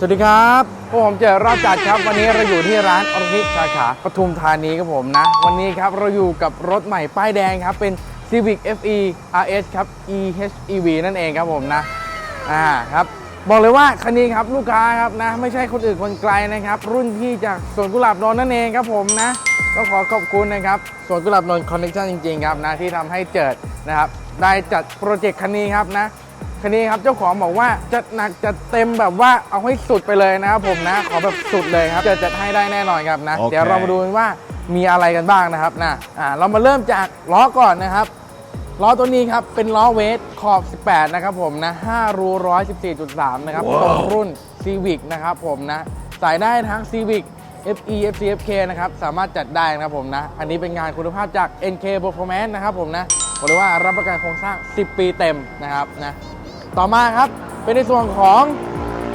สวัสดีครับพวกผมเจอรอบจัดครับวันนี้เราอยู่ที่ร้านออริสาขาปทุมธานีครับผมนะ วันนี้ครับเราอยู่กับรถใหม่ป้ายแดงครับ เป็น Civic FE RS ครับ EHEV นั่นเองครับผมนะอ่าครับบอกเลยว่าคันนี้ครับลูกค้าครับนะ ไม่ใช่คนอื่นคนไกลนะครับ รุ่นพี่จากสวนกุหลาบนนท์นั่นเองครับผมนะก็ขอขอบคุณนะครับสวนกุหลาบนนท์คอนเนคชั่นจริงๆครับนะที่ทำให้เจิดนะครับได้จัดโปรเจกต์คันนี้ครับนะ คันนี้ครับเจ้าของบอกว่าจะหนักจะเต็มแบบว่าเอาให้สุดไปเลยนะครับผมนะ ขอแบบสุดเลยครับจะจัดให้ได้แน่นอนครับนะ โอเค เดี๋ยวเรามาดูกันว่ามีอะไรกันบ้างนะครับนะอ่าเรามาเริ่มจากล้อก่อนนะครับล้อตัวนี้ครับเป็นล้อเวทขอบ 18 นะครับผมนะ5รู114.3 นะครับตรงรุ่น Civic นะครับผมนะใส่ได้ทั้ง Civic FE FC FK นะครับสามารถจัดได้นะครับผมนะ อันนี้เป็นงานคุณภาพจาก NK Performance นะครับผมนะบอกเลยว่ารับประกันโครงสร้าง 10 ปีเต็มนะครับนะ ต่อมาครับเป็นในส่วนของ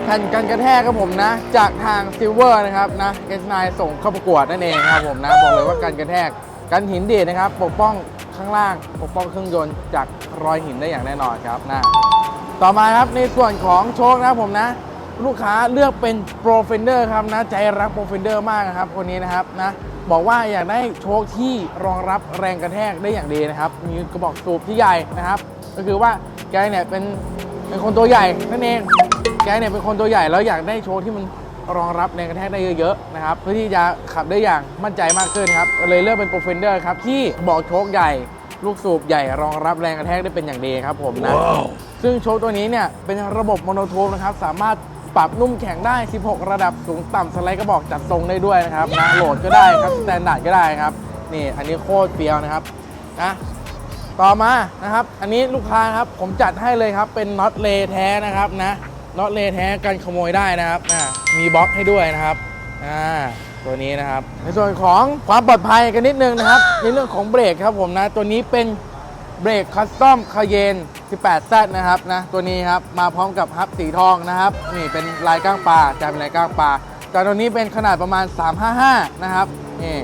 แผ่นกันกระแทกครับผมนะ จากทางซิลเวอร์นะครับนะ S9 ส่งเข้าประกวดนั่นเองครับผมนะบอกเลยว่ากันกระแทกกันหินดีดนะครับ ปกป้องข้างล่างปกป้องเครื่องยนต์จากรอยหินได้อย่างแน่นอนครับนะต่อมาครับในส่วนของโชคนะครับผมนะ ลูกค้าเลือกเป็นโปรเฟนเดอร์ครับนะใจรักโปรเฟนเดอร์มากนะครับคนนี้นะครับนะบอกว่าอยากได้โชคที่รองรับแรงกระแทกได้อย่างดีนะครับ มีกระบอกสูบที่ใหญ่นะครับ ก็คือว่า แกเนี่ยเป็นเป็นคนตัวใหญ่นั่นเองแกเนี่ยเป็นคนตัวใหญ่แล้วอยากได้โชคที่มันรองรับแรงกระแทกได้เยอะๆนะครับเพื่อที่จะขับได้อย่างมั่นใจมากขึ้นครับก็เลยเลือกเป็นโปรเฟนเดอร์ครับที่บอกโชคใหญ่ลูกสูบใหญ่รองรับแรงกระแทกได้เป็นอย่างดีครับผมนะซึ่งโชว์ตัวนี้เนี่ยเป็นระบบโมโนโทนนะครับสามารถปรับนุ่มแข็งได้ 16 ระดับสูงต่ำสไลด์กระบอกจัดทรงได้ด้วยนะครับนะโหลดก็ได้ครับสแตนดาร์ดก็ได้ครับนี่อันนี้โคตรเฟี้ยวนะครับนะ ต่อมานะครับ อันนี้ลูกค้าครับผมจัดให้เลยครับ เป็นน็อตเลแท้นะครับนะน็อตเลแท้กันขโมยได้นะครับนะมีบล็อกให้ด้วยนะครับอ่าตัวนี้นะครับ ในส่วนของความปลอดภัยกันนิดนึงนะครับ ในเรื่องของเบรกครับผมนะ ตัวนี้เป็นเบรกคัสตอมคาเยน 18Z นะครับนะตัวนี้ครับมาพร้อมกับฮับสีทองนะครับ นี่เป็นลายก้างปลาจะเป็นลายก้างปลาแต่ตัวนี้เป็นขนาดประมาณ 355 นะครับนี่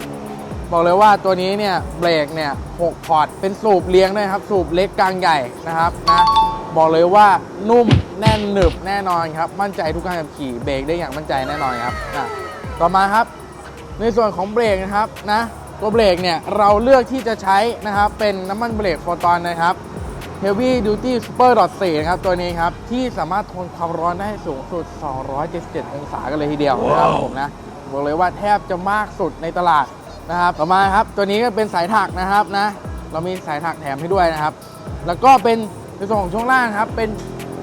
บอกเลยว่าตัวนี้เนี่ยเบรกเนี่ย6พอร์ตเป็นสูบเลี้ยงด้วยครับ สูบเล็กกลางใหญ่นะครับนะบอกเลยว่านุ่มแน่นหนึบแน่นอนครับ มั่นใจทุกการขับขี่เบรกได้อย่างมั่นใจแน่นอนครับนะต่อมาครับ ในส่วนของเบรกนะครับนะตัวเบรกเนี่ยเราเลือกที่จะใช้นะครับเป็นน้ำมันเบรกโฟตอนนะครับ Heavy Duty Super 4นะครับตัวนี้ครับ ที่สามารถทนความร้อนได้สูงสุด 277 องศากันเลยทีเดียวนะครับผมนะบอกเลยว่าแทบจะมากสุดในตลาด นะครับต่อมาครับตัวนี้ก็เป็นสายถักนะครับนะเรามีสายถักแถมให้ด้วยนะครับ แล้วก็เป็นในส่วนของช่วงล่างครับเป็น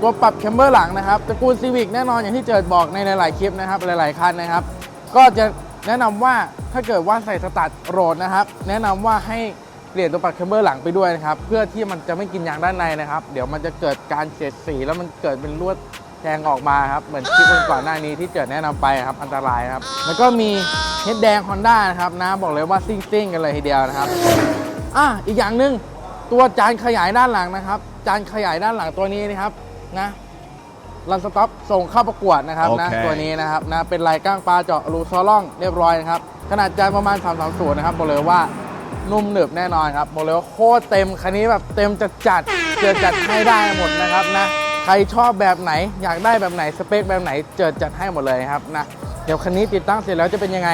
ตัวปรับแคมเบอร์หลังนะครับตระกูลซีวิกแน่นอนอย่างที่เจิดบอกในหลาย ๆ คลิปนะครับหลาย ๆ คันนะครับ ก็จะแนะนำว่าถ้าเกิดว่าใส่สตาร์ทโรดนะครับ แนะนำว่าให้เปลี่ยนตัวปรับแคมเบอร์หลังไปด้วยนะครับ เพื่อที่มันจะไม่กินยางด้านในนะครับ เดี๋ยวมันจะเกิดการเสียดสีแล้วมันเกิดเป็นลวด แทงออกมาครับ เหมือนคลิปก่อนหน้านี้ที่เจิดแนะนำไปครับ อันตรายครับ แล้วก็มีเฮดแดง Honda นะครับนะบอกเลยว่าซิ่งซิ่งๆกันเลยทีเดียวนะครับอะอีกอย่างหนึ่งตัวจานขยายด้านหลังนะครับ จานขยายด้านหลังตัวนี้นะครับนะรันสต็อปส่งเข้าประกวดนะครับนะโอเคตัวนี้นะครับนะเป็นลายก้างปลาเจาะรูซอล่องเรียบร้อยนะครับขนาดจานประมาณ 3 3 0 นะครับบอกเลยว่านุ่มหนึบแน่นอนครับบอกเลยว่าโคตรเต็มคันนี้แบบเต็มจัดจัดๆเจอจัดให้ได้หมดนะครับนะ ใครชอบแบบไหน อยากได้แบบไหนสเปคแบบไหนเจิดจัดให้หมดเลยครับนะเดี๋ยวคันนี้ติดตั้งเสร็จแล้วจะเป็นยังไง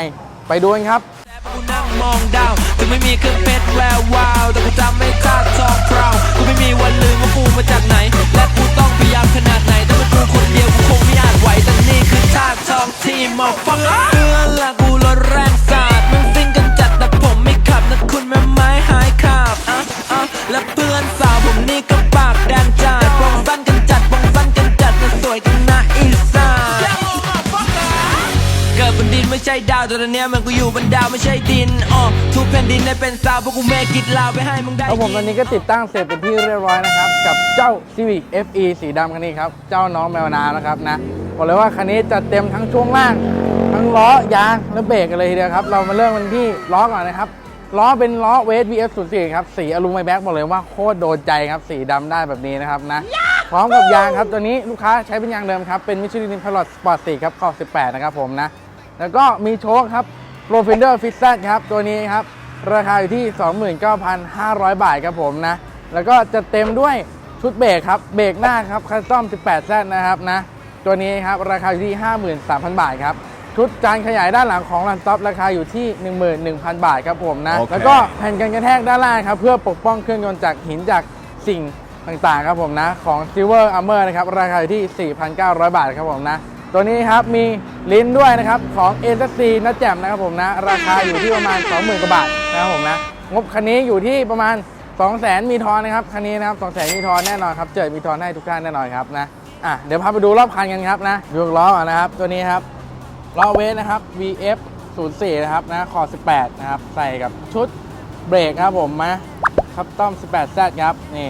ไปดูกันครับกูนั่งมองดาวถึงไม่มีเครื่องเพชรแวววาวแต่กูจำไม่คาดทองพราวกูไม่มีวันลืมว่ากูมาจากไหน และกูต้องพยายามขนาดไหน ช่ดาวแต่ตอนเนี้ยมันกูอยู่บนดาวไม่ใช่ดินอ๋อทุกแผ่นดินได้เป็นสาวพวกกูเมกิดลาวไปให้มึงได้ครับผมตอนนี้ก็ติดตั้งเสร็จเป็นที่เรียบร้อยนะครับ กับเจ้า Civic FE สีดำคันนี้ครับ เจ้าน้องแมวน้ำนะครับนะบอกเลยว่าคันนี้จัดเต็มทั้งช่วงล่าง ทั้งล้อยางและเบรกกันเลยทีเดียวครับ เรามาเริ่มกันที่ล้อก่อนนะครับ ล้อเป็นล้อเวส VF 0 4ครับ สีอลูมิเนียมแบ็กบอกเลยว่าโคตรโดนใจครับ สีดำได้แบบนี้นะครับนะ พร้อมกับยางครับ ตัวนี้ลูกค้าใช้เป็นยางเดิมครับ เป็นมิชลินพลอตสปอร์ตสีครับขอบ18 นะครับผมนะ แล้วก็มีโชคครับ p r o f e n d e r f i t z ครับ ตัวนี้ครับ ราคาอยู่ที่ 29,500 บาทครับผมนะ แล้วก็จะเต็มด้วยชุดเบรกครับ เบรกหน้าครับคัสตอม 18Z นะครับนะ ตัวนี้ครับ ราคาอยู่ที่ 53,000 บาทครับ ชุดจานขยายด้านหลังของรันท็อปราคาอยู่ที่ 11,000 บาทครับผมนะ โอเค แล้วก็แผ่นกันกระแทกด้านล่างครับ เพื่อปกป้องเครื่องยนต์จากหินจากสิ่งต่างๆครับผมนะ ของ Silver Armor นะครับ ราคาอยู่ที่ 4,900 บาทครับผมนะ ตัวนี้ครับมีลิ้นด้วยนะครับของ a อ c นัดแจ่มนะครับผมนะ ราคาอยู่ที่ประมาณ 20,000กว่าบาทนะครับผมนะ งบคันนี้อยู่ที่ประมาณ 200,000 มีทอนนะครับคันนี้นะครับ200,000 มีทอนแน่นอนครับ เจอมีทอนให้ทุกท่านแน่นอนครับนะอะเดี๋ยวพาไปดูรอบคันกันครับนะดูล้อนะครับ ตัวนี้ครับล้อเวทนะครับ VF 04 นะครับนะคอ18 นะครับ ใส่กับชุดเบรกครับผมนะคับต้อม 18Z ครับนี่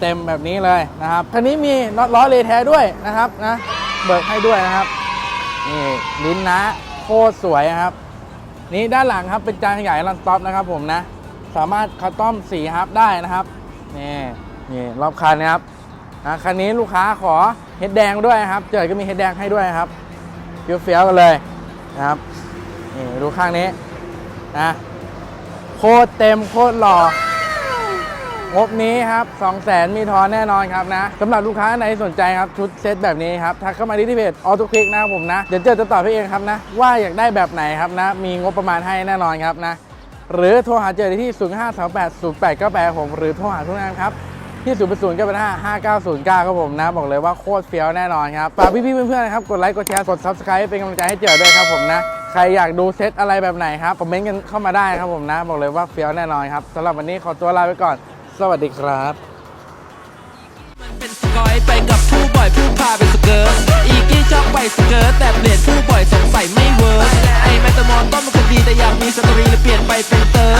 เต็มๆแบบนี้เลยนะครับคันนี้มีน็อตล้อเลแท้ด้วยนะครับนะ เบิกให้ด้วยนะครับ นี่ลิ้นนะโคตรสวยนะครับ นี่ด้านหลังครับเป็นจานขยายรันสต็อปนะครับผมนะ สามารถคัสตอมสีฮับได้นะครับนี่นี่รอบคันนะครับนะคันนี้ลูกค้าขอเฮดแดงด้วยครับ เจอก็มีเฮดแดงให้ด้วยครับเฟี้ยวๆกันเลยนะครับนี่ดูข้างนี้นะโคตรเต็มโคตรหล่อ งบนี้ครับ2 0 0 0 0 0มีทอนแน่นอนครับนะสำหรับลูกค้าไหนสนใจครับชุดเซตแบบนี้ครับทักเข้ามาที่เพจออโต้คลิกนะครับผมนะ เดี๋ยวเจอจะตอบพี่เองครับนะ ว่าอยากได้แบบไหนครับนะ มีงบประมาณให้แน่นอนครับนะ หรือโทรหาเจอได้ที่ 0 5 2 8 0 8 9 8ผมหรือโทรหาทุกงานครับที่0 0 9 5 5 9 0 9ครับผมนะ บอกเลยว่าโคตรเฟี้ยวแน่นอนครับฝากพี่ๆเพื่อนๆนะครับกดไลค์กดแชร์กด Subscribe เป็นกำลังใจให้เจอด้วยครับผมนะ ใครอยากดูเซตอะไรแบบไหนครับคอมเมนต์กันเข้ามาได้ครับผมนะ บอกเลยว่าเฟี้ยวแน่นอนครับสำหรับวันนี้ขอตัวลาไปก่อน สวัสดีครับ มันเป็นสกอยไปกับผู้บ่อยผู้พาเป็นสเกิร์ตอีกี้ชอบไปสเกิร์ตแต่เปลี่ยนผู้บ่อยสงสัยไม่เวิร์กไอแมตามอนต้นมันคดีแต่อยากมีสตอรี่เลยเปลี่ยนไปเป็นเติร์